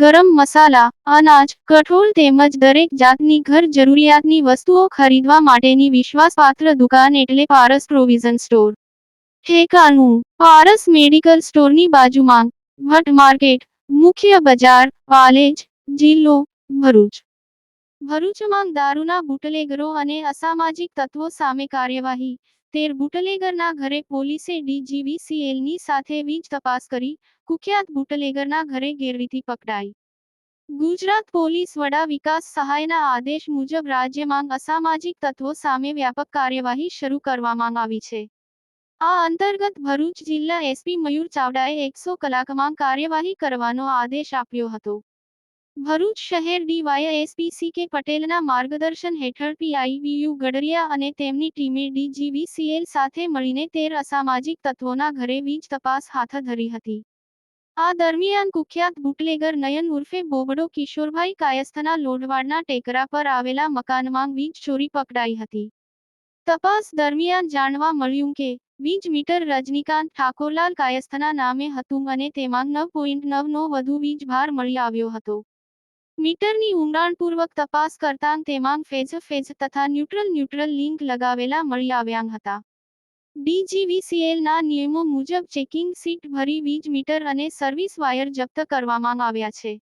ગરમ મસાલા, અનાજ, કઠોળ તેમજ દરેક જાતની ઘર જરૂરિયાતની વસ્તુઓ ખરીદવા માટેની વિશ્વાસપાત્ર દુકાન એટલે પારસ પ્રોવિઝન સ્ટોર. ઠેકાનું પારસ મેડિકલ સ્ટોરની બાજુમાં, ભટ્ટ માર્કેટ, મુખ્ય બજાર, પાલેજ, જિલ્લો, ભરૂચ. ભરૂચમાં દારૂના બુટલેગરો અને અસામાજિક તત્વો સામે કાર્યવાહી તેર બુટલેગરના ઘરે પોલીસે ડીજીવીસીએલની સાથે વીજ તપાસ કરી, કુખ્યાત બુટલેગરના ઘરે ગેરરીતિ પકડાઈ. ગુજરાત પોલીસ વડા વિકાસ સહાયના આદેશ મુજબ રાજ્યમાં અસામાજિક તત્વો સામે વ્યાપક કાર્યવાહી શરૂ કરવામાં આવી છે. આ અંતર્ગત ભરૂચ જિલ્લા એસપી મયુર ચાવડાએ એકસો કલાકમાં કાર્યવાહી કરવાનો આદેશ આપ્યો હતો. ભરૂચ શહેર ડીવાય એસપી સી કે પટેલના માર્ગદર્શન હેઠળ પીઆઈવીયુ ગડરિયા અને તેમની ટીમે ડીજીવીસીએલ સાથે મળીને તેર અસામાજિક તત્વોના ઘરે વીજ તપાસ હાથ ધરી હતી. આ દરમિયાન કુખ્યાત બુટલેગર નયન ઉર્ફે બોબડો કિશોરભાઈ કાયસ્થના લોઢવાડના ટેકરા પર આવેલા મકાનમાં વીજ ચોરી પકડાઈ હતી. તપાસ દરમિયાન જાણવા મળ્યું કે, વીજ મીટર રજનીકાંત ઠાકોરલાલ કાયસ્થના નામે હતું અને તેમાં નવ પોઈન્ટ નવનો વધુ વીજ ભાર મળી આવ્યો હતો. મીટરની ઊંડાણપૂર્વક તપાસ કરતાં તેમાં ફેજ ફેજ તથા ન્યુટ્રલ ન્યુટ્રલ લિંક લગાવેલા મળી આવ્યા હતા. ડીજીવીસીએલના નિયમો મુજબ ચેકિંગ સીટ ભરી વીજ મીટર અને સર્વિસ વાયર જપ્ત કરવામાં આવ્યા છે.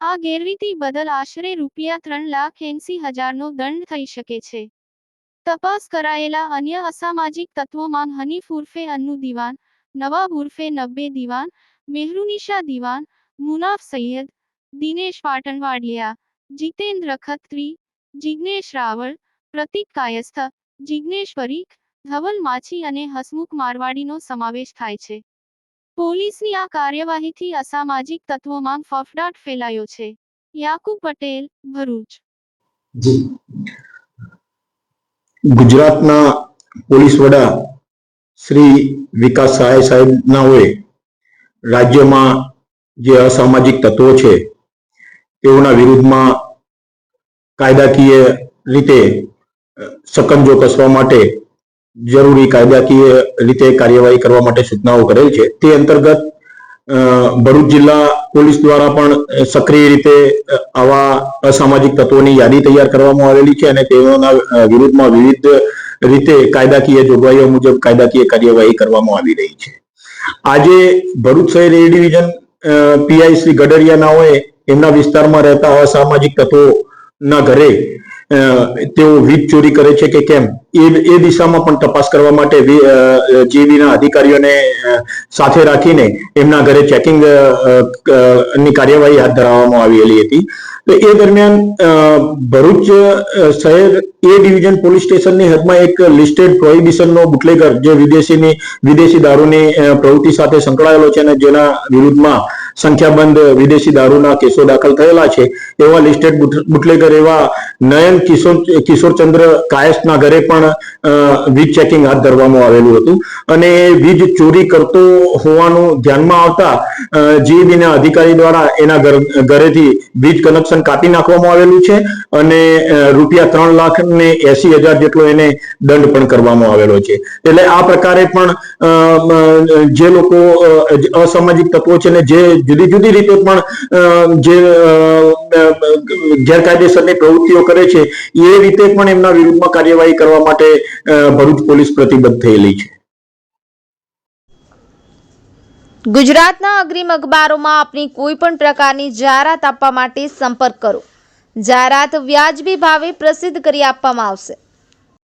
આ ગેરરીતિ બદલ આશરે રૂપિયા ત્રણ લાખ એંસી હજારનો દંડ થઈ શકે છે. તપાસ કરાયેલા અન્ય અસામાજિક તત્વોમાં હનીફ ઉર્ફે અન્નુ દિવાન, નવાબ ઉર્ફે નબ્બે દિવાન મેહરુનિશા દિવાન, મુનાફ સૈયદ દિનેશ પાટણવાડિયા, જીતેન્દ્ર ખત્રી જિગ્નેશ રાવળ, પ્રતિક કાયસ્થ જિજ્ઞેશ પરીખ, ધવલ માછી અને હસમુખ મારવાડીનો સમાવેશ થાય છે. પોલીસની આ કાર્યવાહીથી અસામાજિક તત્વોમાં ફફડાટ ફેલાયો છે. યાકુબ પટેલ, ભરૂચ. ગુજરાતના પોલીસ વડા શ્રી વિકાસ સહાય સાહેબના રાજ્યમાં જે અસામાજિક તત્વો છે તેઓના વિરુદ્ધમાં કાયદાકીય રીતે સકંજો કસવા માટે જરૂરી કાયદાકીય રીતે કાર્યવાહી કરવા માટે સૂચનાઓ કરેલ છે. તે અંતર્ગત ભરૂચ જિલ્લા પોલીસ દ્વારા પણ સક્રિય રીતે આવા અસામાજિક તત્વોની યાદી તૈયાર કરવામાં આવેલી છે અને તેઓના વિરુદ્ધમાં વિવિધ રીતે કાયદાકીય જોગવાઈઓ મુજબ કાયદાકીય કાર્યવાહી કરવામાં આવી રહી છે. આજે ભરૂચ શહેર એ ડિવિઝન પીઆઈ શ્રી ગડરિયાના હોય એમના વિસ્તારમાં રહેતા અસામાજિક તત્વોના ઘરે તેઓ વીજ ચોરી કરે છે કે કેમ? એ એ દિશામાં પણ તપાસ કરવા માટે જીબીના અધિકારીઓને સાથે રાખીને એમના ઘરે ચેકિંગની કાર્યવાહી હાથ ધરવામાં આવેલી હતી. તો એ દરમિયાન ભરૂચ શહેર એ ડિવિઝન પોલીસ સ્ટેશનની હદમાં એક લિસ્ટેડ પ્રોહિબિશનનો બુટલેગર જે વિદેશીની, વિદેશી દારૂની પ્રવૃત્તિ સાથે સંકળાયેલો છે અને જેના વિરુદ્ધમાં સંખ્યાબંધ વિદેશી દારૂના કેસો દાખલ થયેલા છે. એવા લિસ્ટેડ બુટલેગર એવા નયન કિશોર, કિશોરચંદ્ર કાયસના ઘરે પણ વીજ ચેકિંગ હાથ ધરવામાં આવેલું હતું. અને વીજ ચોરી કરતો હોવાનું ધ્યાનમાં આવતા જીબીના અધિકારી દ્વારા એના ઘર- ઘરેથી વીજ કનેક્શન કાપી નાખવામાં આવેલું છે અને રૂપિયા ત્રણ લાખ ને એસી હજાર જેટલો એને દંડ પણ કરવામાં આવેલો છે. એટલે આ પ્રકારે પણ જે લોકો અસામાજિક તત્વો છે ને જે જુદી જુદી રીતે પણ જે ગેરકાયદેસરની પ્રવૃત્તિઓ કરે છે, એ રીતે પણ એમના વિરુદ્ધમાં કાર્યવાહી કરવા માટે ભરૂચ પોલીસ પ્રતિબદ્ધ થયેલી છે. ગુજરાતના અગ્રીમ અખબારોમાં આપની કોઈ પણ પ્રકારની જાહેરાત આપવા માટે સંપર્ક કરો. જાહેરાત વ્યાજબી ભાવે પ્રસિદ્ધ કરી આપવામાં આવશે.